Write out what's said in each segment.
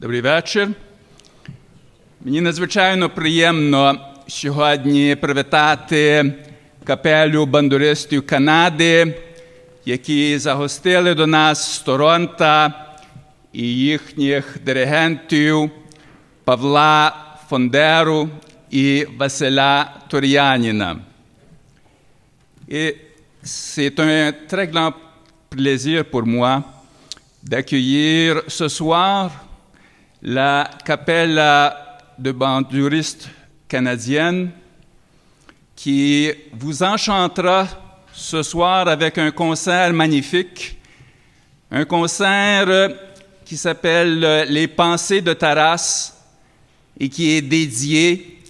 Добрий вечір. Мені надзвичайно приємно сьогодні привітати капелю бандуристів Канади, які загостили до нас з Торонто і їхніх диригентів Павла Фондеру і Василя Тор'яніна. Et c'est un très grand plaisir pour moi d'accueillir ce soir la capelle de banduristes canadienne qui vous enchantera ce soir avec un concert magnifique, un concert qui s'appelle Les pensées de Taras et qui est dédié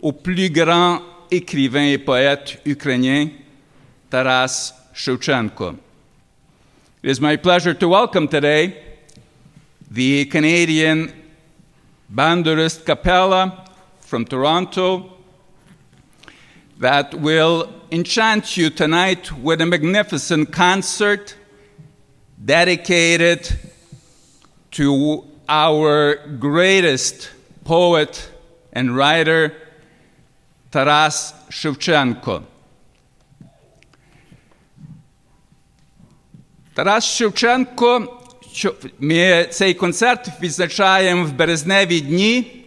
au plus grand écrivain et poète ukrainien, Taras Shevchenko. My pleasure to welcome today the Canadian Banderist Capella from Toronto that will enchant you tonight with a magnificent concert dedicated to our greatest poet and writer, Taras Shevchenko. Taras Shevchenko що ми цей концерт відзначаємо в березневі дні,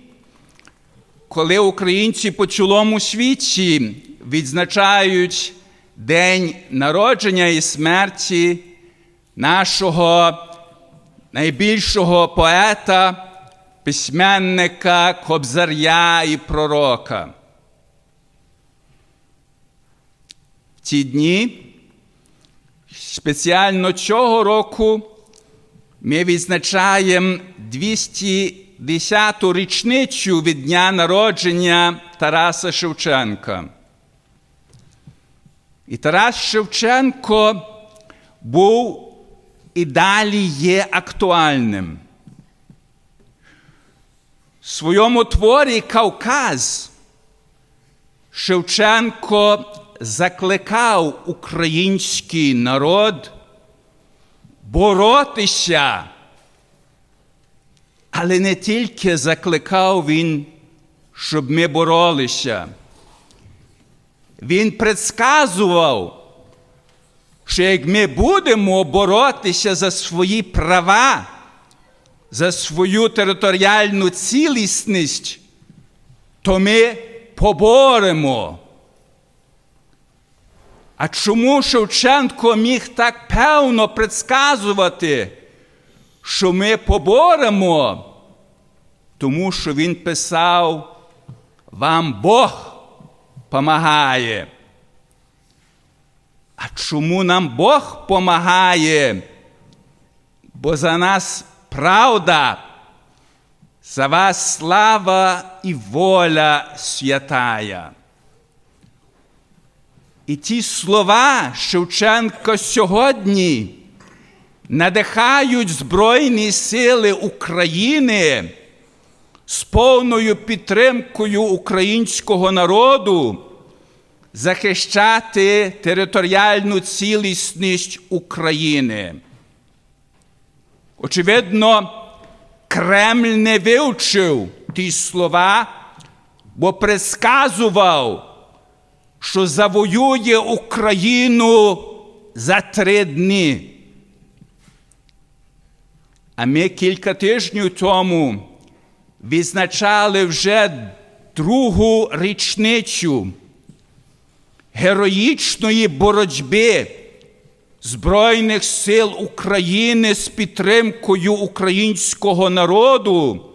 коли українці по цілому світі відзначають день народження і смерті нашого найбільшого поета, письменника, кобзаря і пророка. В ці дні Спеціально цього року ми відзначаємо 210-ту річницю від дня народження Тараса Шевченка. І Тарас Шевченко був і далі є актуальним. В своєму творі Кавказ Шевченко закликав український народ боротися, але не тільки закликав він, щоб ми боролися. Він предсказував, що як ми будемо боротися за свої права, за свою територіальну цілісність, то ми поборемо. А чому Шевченко міг так певно предсказувати, що ми поборемо? Тому що він писав, вам Бог помагає. А чому нам Бог помагає? Бо за нас правда, за вас слава і воля святая. І ті слова Шевченка сьогодні надихають Збройні сили України з повною підтримкою українського народу захищати територіальну цілісність України. Очевидно, Кремль не вивчив ті слова, бо предсказував що завоює Україну за три дні. А ми кілька тижнів тому відзначали вже другу річницю героїчної боротьби Збройних сил України з підтримкою українського народу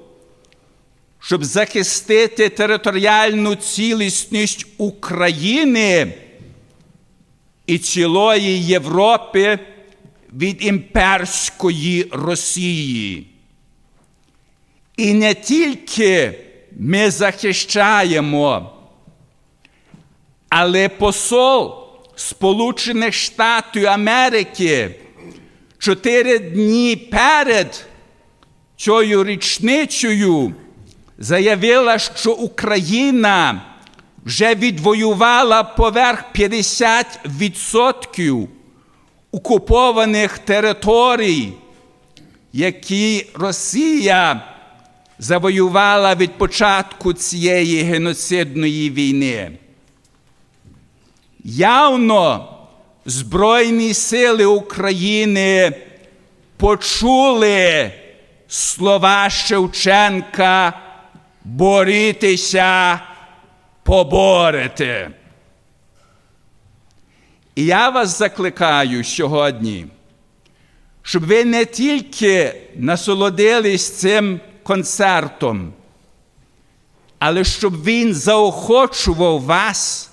щоб захистити територіальну цілісність України і цілої Європи від імперської Росії. І не тільки ми захищаємо, але посол Сполучених Штатів Америки чотири дні перед цією річницею заявила, що Україна вже відвоювала поверх 50% окупованих територій, які Росія завоювала від початку цієї геноцидної війни. Явно Збройні сили України почули слова Шевченка борітеся, поборете. І я вас закликаю сьогодні, щоб ви не тільки насолодились цим концертом, але щоб він заохочував вас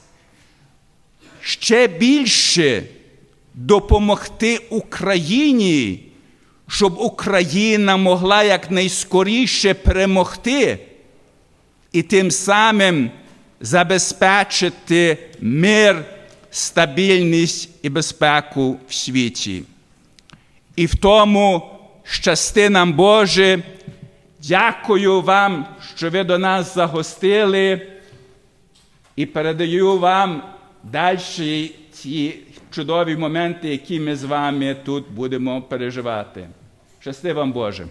ще більше допомогти Україні, щоб Україна могла якнайскоріше перемогти і тим самим забезпечити мир, стабільність і безпеку в світі. І в тому щасти нам Боже. Дякую вам, що ви до нас загостили, і передаю вам далі ті чудові моменти, які ми з вами тут будемо переживати. Щасти вам Боже!